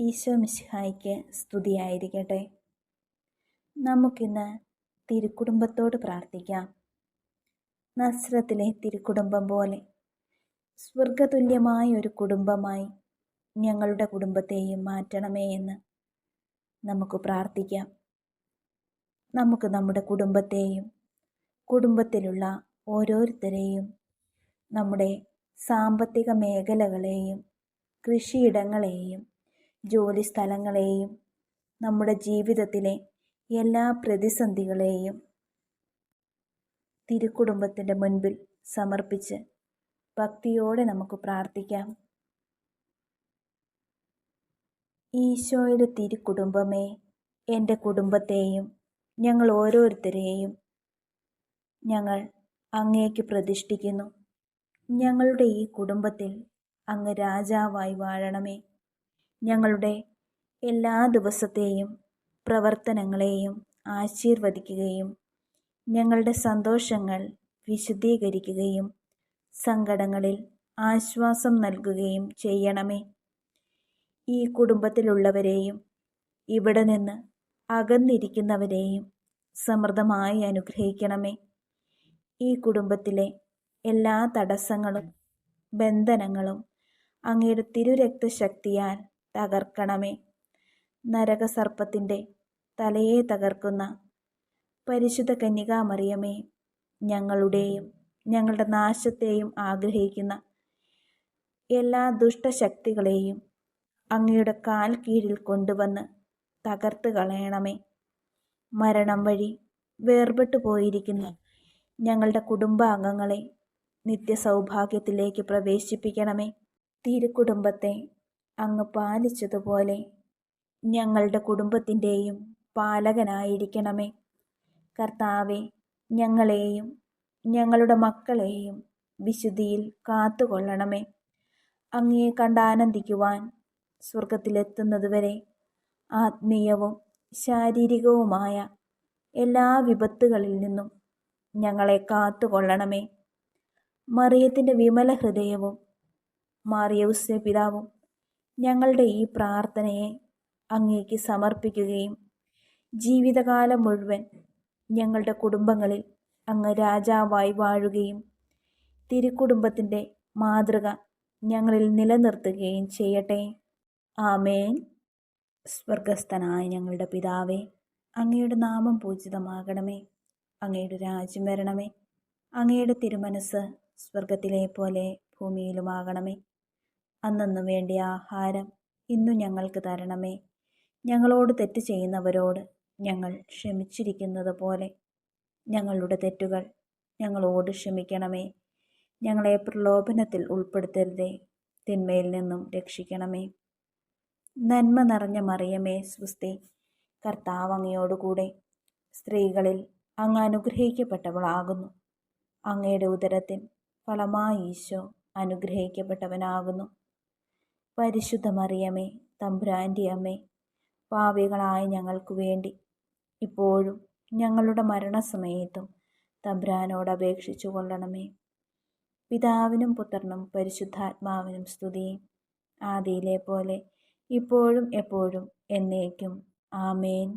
ഈശോ മിശിഹായിക്ക് സ്തുതിയായിരിക്കട്ടെ. നമുക്കിന്ന് തിരുക്കുടുംബത്തോട് പ്രാർത്ഥിക്കാം. നസ്രത്തിലെ തിരുക്കുടുംബം പോലെ സ്വർഗതുല്യമായ ഒരു കുടുംബമായി ഞങ്ങളുടെ കുടുംബത്തെയും മാറ്റണമേ എന്ന് നമുക്ക് പ്രാർത്ഥിക്കാം. നമുക്ക് നമ്മുടെ കുടുംബത്തെയും കുടുംബത്തിലുള്ള ഓരോരുത്തരെയും നമ്മുടെ സാമ്പത്തിക മേഖലകളെയും കൃഷിയിടങ്ങളെയും ജോലി സ്ഥലങ്ങളെയും നമ്മുടെ ജീവിതത്തിലെ എല്ലാ പ്രതിസന്ധികളെയും തിരുക്കുടുംബത്തിന്റെ മുൻപിൽ സമർപ്പിച്ച് ഭക്തിയോടെ നമുക്ക് പ്രാർത്ഥിക്കാം. ഈശോയുടെ തിരുക്കുടുംബമേ എന്റെ കുടുംബത്തെയും ഞങ്ങൾ ഓരോരുത്തരെയും ഞങ്ങൾ അങ്ങേക്ക് പ്രതിഷ്ഠിക്കുന്നു. ഞങ്ങളുടെ ഈ കുടുംബത്തിൽ അങ്ങ് രാജാവായി വാഴണമേ. ഞങ്ങളുടെ എല്ലാ ദിവസത്തെയും പ്രവർത്തനങ്ങളെയും ആശീർവദിക്കുകയും ഞങ്ങളുടെ സന്തോഷങ്ങൾ വിശദീകരിക്കുകയും സങ്കടങ്ങളിൽ ആശ്വാസം നൽകുകയും ചെയ്യണമേ. ഈ കുടുംബത്തിലുള്ളവരെയും ഇവിടെ നിന്ന് അകന്നിരിക്കുന്നവരെയും സമൃദ്ധമായി അനുഗ്രഹിക്കണമേ. ഈ കുടുംബത്തിലെ എല്ലാ തടസ്സങ്ങളും ബന്ധനങ്ങളും അങ്ങയുടെ തിരുരക്തശക്തിയാൽ തകർക്കണമേ. നരകസർപ്പത്തിന്റെ തലയെ തകർക്കുന്ന പരിശുദ്ധ കന്യകാമറിയമേ ഞങ്ങളുടെയും ഞങ്ങളുടെ നാശത്തെയും ആഗ്രഹിക്കുന്ന എല്ലാ ദുഷ്ടശക്തികളെയും അങ്ങയുടെ കാൽ കീഴിൽ കൊണ്ടുവന്ന് തകർത്ത് കളയണമേ. മരണം വഴി വേർപെട്ടു പോയിരിക്കുന്ന ഞങ്ങളുടെ കുടുംബാംഗങ്ങളെ നിത്യസൗഭാഗ്യത്തിലേക്ക് പ്രവേശിപ്പിക്കണമേ. തിരുക്കുടുംബത്തെ അങ്ങ് പാലിച്ചതുപോലെ ഞങ്ങളുടെ കുടുംബത്തിന്റെയും പാലകനായിരിക്കണമേ. കർത്താവെ ഞങ്ങളെയും ഞങ്ങളുടെ മക്കളെയും വിശുദ്ധിയിൽ കാത്തുകൊള്ളണമേ. അങ്ങയെ കണ്ടാനന്ദിക്കുവാൻ സ്വർഗത്തിലെത്തുന്നതുവരെ ആത്മീയവും ശാരീരികവുമായ എല്ലാ വിപത്തുകളിൽ നിന്നും ഞങ്ങളെ കാത്തുകൊള്ളണമേ. മറിയത്തിന്റെ വിമല ഹൃദയവും മാറിയൗസ്യ പിതാവും ഞങ്ങളുടെ ഈ പ്രാർത്ഥനയെ അങ്ങേക്ക് സമർപ്പിക്കുകയും ജീവിതകാലം മുഴുവൻ ഞങ്ങളുടെ കുടുംബങ്ങളിൽ അങ്ങ് രാജാവായി വാഴുകയും തിരുക്കുടുംബത്തിന്റെ മാതൃക ഞങ്ങളിൽ നിലനിർത്തുകയും ചെയ്യട്ടെ. ആമേൻ. സ്വർഗസ്ഥനായ ഞങ്ങളുടെ പിതാവേ അങ്ങയുടെ നാമം പൂജിതമാകണമേ. അങ്ങയുടെ രാജ്യം വരണമേ. അങ്ങയുടെ തിരുമനസ് സ്വർഗത്തിലെ പോലെ ഭൂമിയിലുമാകണമേ. അന്നു വേണ്ടിയ ആഹാരം ഇന്നു ഞങ്ങൾക്ക് തരണമേ. ഞങ്ങളോട് തെറ്റ് ചെയ്യുന്നവരോട് ഞങ്ങൾ ക്ഷമിച്ചിരിക്കുന്നത് പോലെ. ഞങ്ങളുടെ തെറ്റുകൾ ഞങ്ങളോട് ക്ഷമിക്കണമേ. ഞങ്ങളെ പ്രലോഭനത്തിൽ ഉൾപ്പെടുത്തരുതേ. തിന്മയിൽ നിന്നും രക്ഷിക്കണമേ. നന്മ നിറഞ്ഞ മറിയമേ സ്വസ്തി. കർത്താവങ്ങയോടുകൂടെ സ്ത്രീകളിൽ അങ്ങ് അനുഗ്രഹിക്കപ്പെട്ടവളാകുന്നു. അങ്ങയുടെ ഉദരത്തിൻ ഫലമായി ഈശോ അനുഗ്രഹിക്കപ്പെട്ടവനാകുന്നു. പരിശുദ്ധ മറിയമേ തമ്പുരാന്റെ അമ്മേ പാവികളായ ഞങ്ങൾക്ക് വേണ്ടി. ഇപ്പോഴും ഞങ്ങളുടെ മരണസമയത്തും തമ്പുരാനോട് അപേക്ഷിച്ചു കൊള്ളണമേ. പിതാവിനും പുത്രനും പരിശുദ്ധാത്മാവിനും സ്തുതി. ആദിയിലെ പോലെ ഇപ്പോഴും എപ്പോഴും എന്നേക്കും. ആമേൻ.